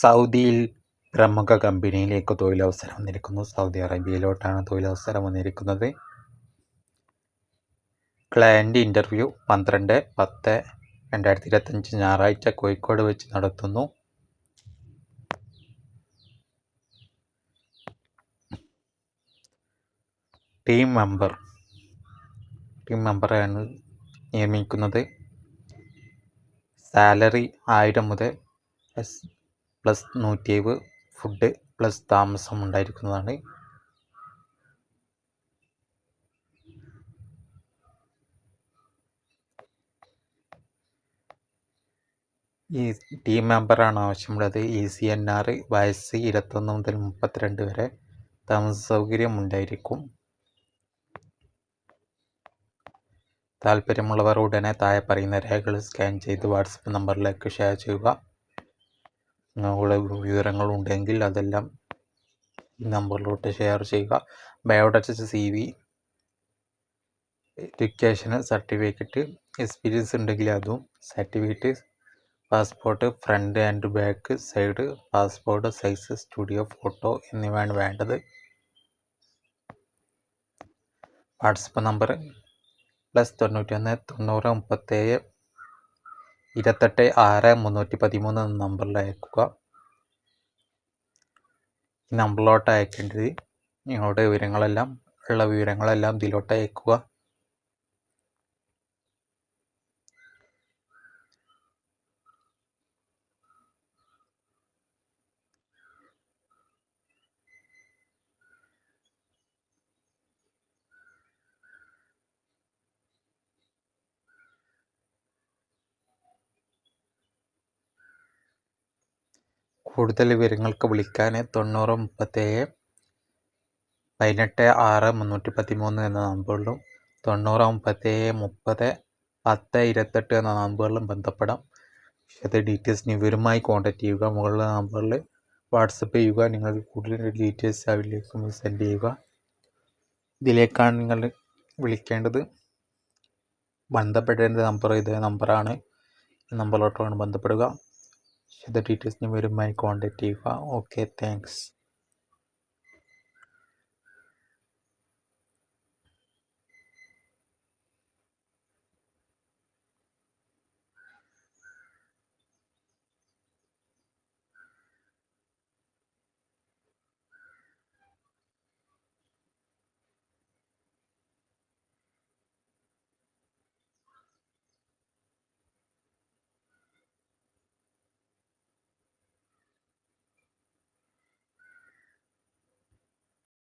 സൗദിയിൽ പ്രമുഖ കമ്പനിയിലേക്ക് തൊഴിലവസരം വന്നിരിക്കുന്നു. സൗദി അറേബ്യയിലോട്ടാണ് തൊഴിലവസരം വന്നിരിക്കുന്നത്. ക്ലയന്റ് ഇന്റർവ്യൂ പന്ത്രണ്ട് പത്ത് രണ്ടായിരത്തി ഇരുപത്തഞ്ച് ഞായറാഴ്ച കോഴിക്കോട് വെച്ച് നടത്തുന്നു. Team member. ടീം മെമ്പറാണ് നിയമിക്കുന്നത്. സാലറി ആയിരം മുതൽ എസ് പ്ലസ് നൂറ്റി നൂറ്റിയേഴ് ഫുഡ് പ്ലസ് താമസം ഉണ്ടായിരിക്കുന്നതാണ്. ഈ ടീം മെമ്പറാണ് ആവശ്യമുള്ളത്. ഇ സി എൻ ആർ വയസ്സ് ഇരുപത്തൊന്ന് മുതൽ മുപ്പത്തിരണ്ട് വരെ താമസ സൗകര്യം ഉണ്ടായിരിക്കും. താല്പര്യമുള്ളവർ ഉടനെ താഴെ പറയുന്ന രേഖകൾ സ്കാൻ ചെയ്ത് വാട്സപ്പ് നമ്പറിലേക്ക് ഷെയർ ചെയ്യുക. വിവരങ്ങളുണ്ടെങ്കിൽ അതെല്ലാം നമ്പറിലോട്ട് ഷെയർ ചെയ്യുക. ബയോഡാറ്റ സി വി എഡ്യൂക്കേഷന് സർട്ടിഫിക്കറ്റ് എക്സ്പീരിയൻസ് ഉണ്ടെങ്കിൽ അതും certificate passport front and back side passport size studio photo എന്നിവയാണ് വേണ്ടത്. വാട്സപ്പ് നമ്പർ പ്ലസ് തൊണ്ണൂറ്റൊന്ന് തൊണ്ണൂറ് മുപ്പത്തേഴ് ഇരുപത്തെട്ട് ആറ് മുന്നൂറ്റി പതിമൂന്ന് എന്ന നമ്പറിൽ അയക്കുക. ഈ നമ്പറിലോട്ട് അയക്കേണ്ടത് നിങ്ങളുടെ വിവരങ്ങളെല്ലാം ഉള്ള വിവരങ്ങളെല്ലാം ഇതിലോട്ട് അയക്കുക. കൂടുതൽ വിവരങ്ങൾക്ക് വിളിക്കാൻ തൊണ്ണൂറ് മുപ്പത്തേഴ് പതിനെട്ട് ആറ് മുന്നൂറ്റി പതിമൂന്ന് എന്ന നമ്പറിലും തൊണ്ണൂറ് മുപ്പത്തേഴ് മുപ്പത് പത്ത് ഇരുപത്തെട്ട് എന്ന നമ്പറിലും ബന്ധപ്പെടാം. വിശദ ഡീറ്റെയിൽസിന് ഇവരുമായി കോൺടാക്റ്റ് ചെയ്യുക. മുകളിലെ നമ്പറിൽ വാട്സപ്പ് ചെയ്യുക. നിങ്ങൾക്ക് കൂടുതൽ ഡീറ്റെയിൽസ് അവരിലേക്ക് സെൻഡ് ചെയ്യുക. ഇതിലേക്കാണ് നിങ്ങൾ വിളിക്കേണ്ടത്. ബന്ധപ്പെടേണ്ട നമ്പർ ഇതേ നമ്പറാണ്. ഈ നമ്പറിലോട്ടാണ് ബന്ധപ്പെടുക. വിശദ ഡീറ്റെയിൽസിന് ഇവരുമായി കോൺടാക്റ്റ് ചെയ്യുക ഓക്കെ താങ്ക്സ്